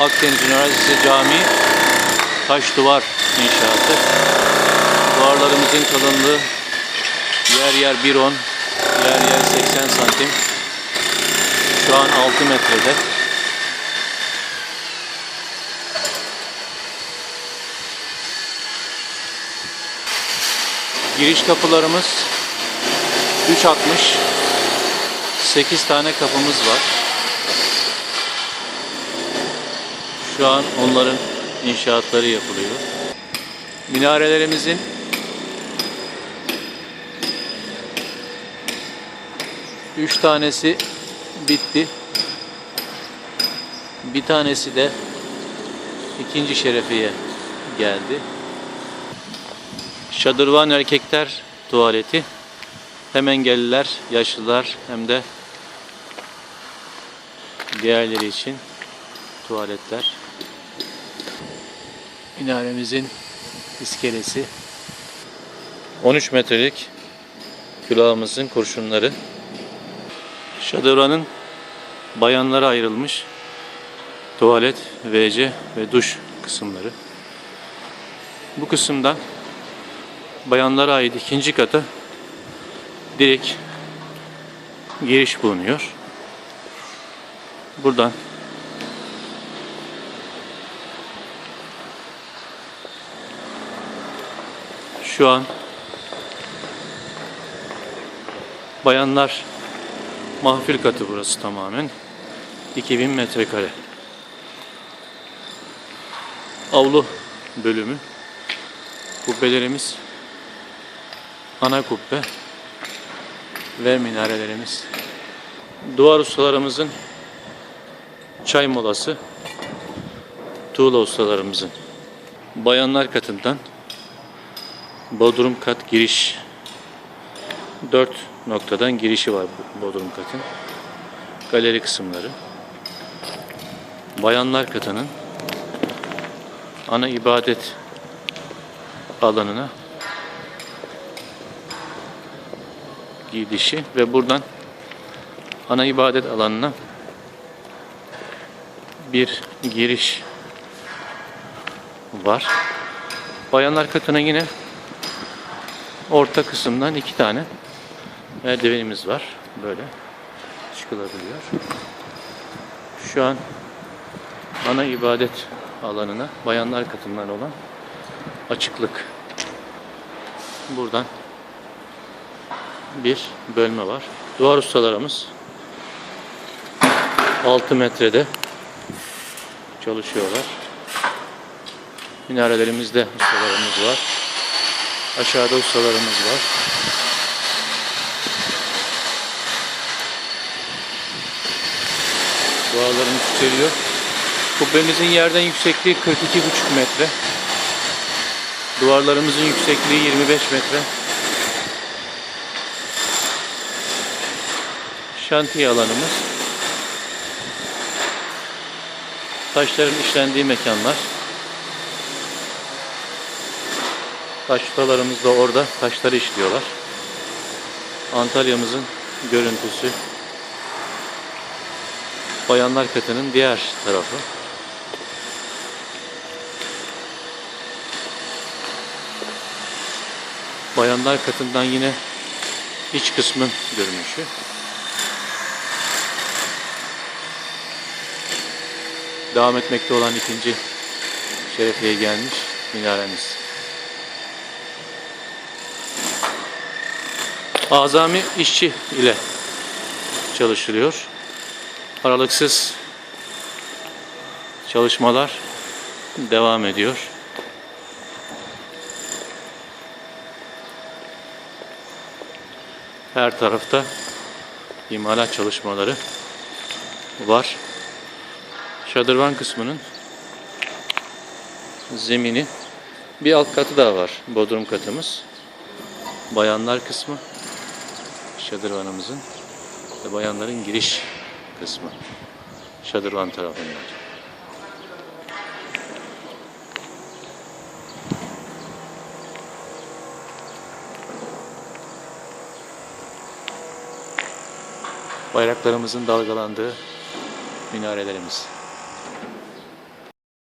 Akdeniz Üniversitesi Camii taş duvar inşaatı. Duvarlarımızın kalınlığı yer yer 1.10, yer yer 80 santim. Şu an 6 metrede. Giriş kapılarımız 3.60 8 tane kapımız var. Şu an onların inşaatları yapılıyor. Minarelerimizin üç tanesi bitti. Bir tanesi de ikinci şerefiye geldi. Şadırvan erkekler tuvaleti. Hem engelliler, yaşlılar hem de diğerleri için tuvaletler. Minaremizin iskelesi. 13 metrelik külahımızın kurşunları. Şadırvanın bayanlara ayrılmış tuvalet, WC ve duş kısımları. Bu kısımdan bayanlara ait ikinci kata direkt giriş bulunuyor. Buradan şu an. Bayanlar mahfil katı burası tamamen. 2000 metrekare. Avlu bölümü. Kubbelerimiz ana kubbe ve minarelerimiz. Duvar ustalarımızın çay molası tuğla ustalarımızın. Bayanlar katından Bodrum kat giriş. Dört noktadan girişi var Bodrum katın. Galeri kısımları. Bayanlar katının ana ibadet alanına gidişi ve buradan ana ibadet alanına bir giriş var. Bayanlar katına yine orta kısımdan iki tane merdivenimiz var. Böyle çıkılabiliyor. Şu an ana ibadet alanına bayanlar katından olan açıklık. Buradan bir bölme var. Duvar ustalarımız 6 metrede çalışıyorlar. Minarelerimizde ustalarımız var. Aşağıda ustalarımız var. Duvarlarımız yükseliyor. Kubbemizin yerden yüksekliği 42,5 metre. Duvarlarımızın yüksekliği 25 metre. Şantiye alanımız. Taşların işlendiği mekanlar. Taş da orada taşları işliyorlar. Antalya'mızın görüntüsü. Bayanlar katının diğer tarafı. Bayanlar katından yine iç kısmın görünüşü. Devam etmekte olan ikinci şerefiye gelmiş minaremiz. Azami işçi ile çalışılıyor. Aralıksız çalışmalar devam ediyor. Her tarafta imalat çalışmaları var. Şadırvan kısmının zemini bir alt katı daha var. Bodrum katımız. Bayanlar kısmı şadırvanımızın ve bayanların giriş kısmı şadırvan tarafından. Bayraklarımızın dalgalandığı minarelerimiz.